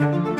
ท่า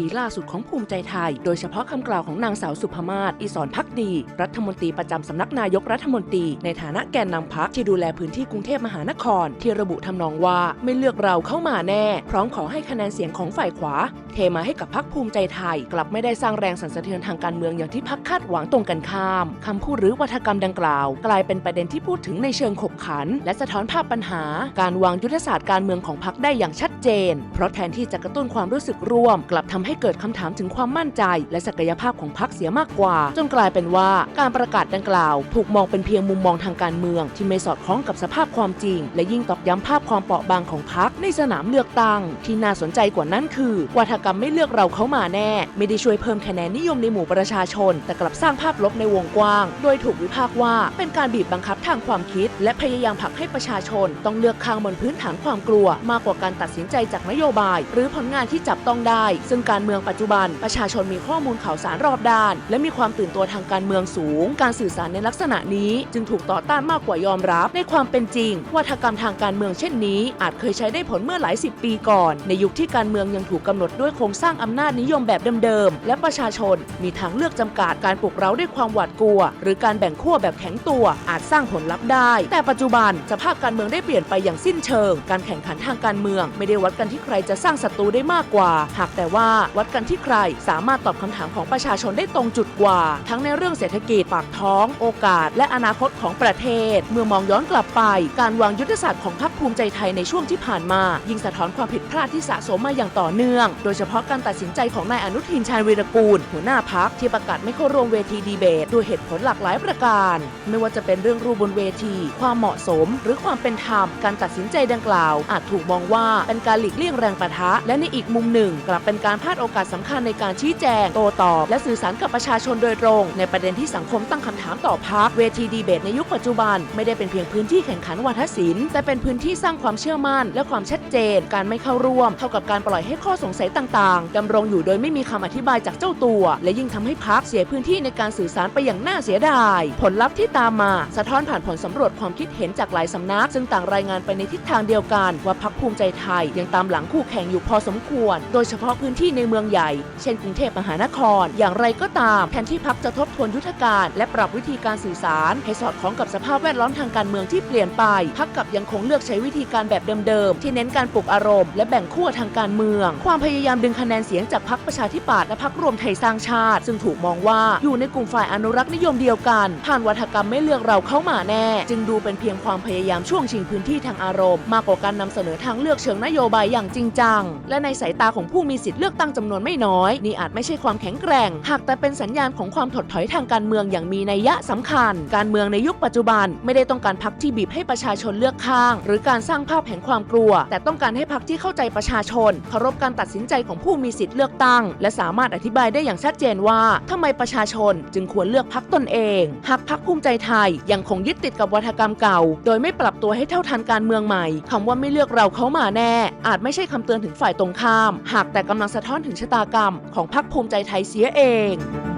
ทีล่าสุดของภูมิใจไทย โดยเฉพาะคำกล่าวของนางสาวสุภมาศอิสรพักดี รัฐมนตรีประจำสำนักนายกรัฐมนตรี ในฐานะแกนนำพักที่ดูแลพื้นที่กรุงเทพมหานคร ที่ระบุทำนองว่าไม่เลือกเราเข้ามาแน่ พร้อมขอให้คะแนนเสียงของฝ่ายขวา เทมาให้กับพักภูมิใจไทย กลับไม่ได้สร้างแรงสั่นสะเทือนทางการเมืองอย่างที่พักคาดหวังตรงกันข้ามคำพูดหรือวัฒกรรมดังกล่าว กลายเป็นประเด็นที่พูดถึงในเชิงขบขัน และสะท้อนภาพปัญหา การวางยุทธศาสตร์การเมืองของพักได้อย่างชัดเจน เพราะแทนที่จะกระตุ้นความรู้สึกร่วม กลับทำใให้เกิดคำถามถึงความมั่นใจ และศักยภาพของพักเสียมากกว่า จนกลายเป็นว่าการประกาศดังกล่าว ถูกมองเป็นเพียงมุมมองทางการเมือง ที่ไม่สอดคล้องกับสภาพความจริง และยิ่งตอกย้ำภาพความเปราะบางของพักในสนามเลือกตั้ง ที่น่าสนใจกว่านั้นคือวัฒกรรมไม่เลือกเราเขามาแน่ ไม่ได้ช่วยเพิ่มคะแนนนิยมในหมู่ประชาชน แต่กลับสร้างภาพลบในวงกว้าง โดยถูกวิพากษ์ว่าเป็นการบีบบังคับทางความคิด และพยายามผลักให้ประชาชน ต้องเลือกข้างบนพื้นฐานความกลัว มากกว่าการตัดสินใจจากนโยบาย หรือผลงานที่จับต้องได้ ซึ่งการการเมืองปัจจุบัน ประชาชนมีข้อมูลข่าวสารรอบด้าน และมีความตื่นตัวทางการเมืองสูง การสื่อสารในลักษณะนี้ จึงถูกต่อต้านมากกว่ายอมรับ ในความเป็นจริงวัฒกรรมทางการเมืองเช่นนี้ อาจเคยใช้ได้ผลเมื่อหลายสิบปีก่อน ในยุคที่การเมืองยังถูกกำหนดด้วยโครงสร้างอำนาจนิยมแบบเดิมๆและประชาชนมีทางเลือกจำกัดการปลุกเร้าด้วยความหวาดกลัว หรือการแบ่งขั้วแบบแข็งตัวอาจสร้างผลลัพธ์ได้ แต่ปัจจุบันสภาพการเมืองได้เปลี่ยนไปอย่างสิ้นเชิง การแข่งขันทางการเมือง ไม่ได้วัดกันที่ใครจะสร้างศัตรูได้มากกว่า หากแต่ว่าวัดกันที่ใคร สามารถตอบคำถามของประชาชนได้ตรงจุดกว่า ทั้งในเรื่องเศรษฐกิจปากท้อง โอกาส และอนาคตของประเทศ เมื่อมองย้อนกลับไป การวางยุทธศาสตร์ของพรรคภูมิใจไทยในช่วงที่ผ่านมา ยิ่งสะท้อนความผิดพลาดที่สะสมมาอย่างต่อเนื่อง โดยเฉพาะการตัดสินใจของนายอนุทินชาญวีรกูล หัวหน้าพักที่ประกาศไม่เข้าร่วมเวทีดีเบตด้วยเหตุผลหลากหลายประการ ไม่ว่าจะเป็นเรื่องรูปบนเวที ความเหมาะสม หรือความเป็นธรรม การตัดสินใจดังกล่าว อาจถูกมองว่าเป็นการหลีกเลี่ยงแรงประทะ และในอีกมุมหนึ่ง กลับเป็นการพลาดโอกาสสำคัญในการชี้แจง โต้ตอบ และสื่อสารกับประชาชนโดยตรง ในประเด็นที่สังคมตั้งคำถามต่อพักเวทีดีเบตในยุคปัจจุบัน ไม่ได้เป็นเพียงพื้นที่แข่งขันวาทศิลป์แต่เป็นพื้นที่สร้างความเชื่อมั่นและความชัด เจน การไม่เข้าร่วม เท่ากับการปล่อยให้ข้อสงสัยต่างๆดำรงอยู่โดยไม่มีคำอธิบายจากเจ้าตัว และยิ่งทำให้พักเสียพื้นที่ในการสื่อสารไปอย่างน่าเสียดาย ผลลัพธ์ที่ตามมา สะท้อนผ่านผลสำรวจความคิดเห็นจากหลายสำนัก ซึ่งต่างรายงานไปในทิศทางเดียวกัน ว่าพักภูมิใจไทยยังตามหลังคู่แข่งอยู่พอสมควร โดยเฉพาะพื้นที่ในเมืองใหญ่ เช่นกรุงเทพมหานคร อย่างไรก็ตามแทนที่พักจะทบทวนยุทธการ และปรับวิธีการสื่อสาร ให้สอดคล้องกับสภาพแวดล้อมทางการเมืองที่เปลี่ยนไป พักกับยังคงเลือกใช้วิธีการแบบเดิมๆที่เน้นการการปลุกอารมณ์และแบ่งขั้วทางการเมือง ความพยายามดึงคะแนนเสียงจากพักประชาธิปัตย์และพักรวมไทยสร้างชาติ ซึ่งถูกมองว่าอยู่ในกลุ่มฝ่ายอนุรักษ์นิยมเดียวกัน ผ่านวัฒกรรมไม่เลือกเราเข้ามาแน่ จึงดูเป็นเพียงความพยายามช่วงชิงพื้นที่ทางอารมณ์ มากกว่าการนำเสนอทางเลือกเชิงนโยบายอย่างจริงจัง และในสายตาของผู้มีสิทธิ์เลือกตั้งจำนวนไม่น้อย นี่อาจไม่ใช่ความแข็งแกร่ง หากแต่เป็นสัญญาณของความถดถอยทางการเมืองอย่างมีนัยยะสำคัญ การเมืองในยุคปัจจุบัน ไม่ได้ต้องการพักที่บีบให้ประชาชนเลือกข้าง หรือการสร้างภาพแห่งความกลัว แต่ต้อง้องการให้พักที่เข้าใจประชาชนเคารพการตัดสินใจของผู้มีสิทธิ์เลือกตั้ง และสามารถอธิบายได้อย่างชัดเจนว่าทำไมประชาชนจึงควรเลือกพักตนเอง หากพักภูมิใจไทยยังคงยึดติดกับวัฒกรรมเก่า โดยไม่ปรับตัวให้เท่าทันการเมืองใหม่คำว่าไม่เลือกเราเขามาแน่ อาจไม่ใช่คำเตือนถึงฝ่ายตรงข้าม หากแต่กำลังสะท้อนถึงชะตากรรมของพักภูมิใจไทยเสียเอง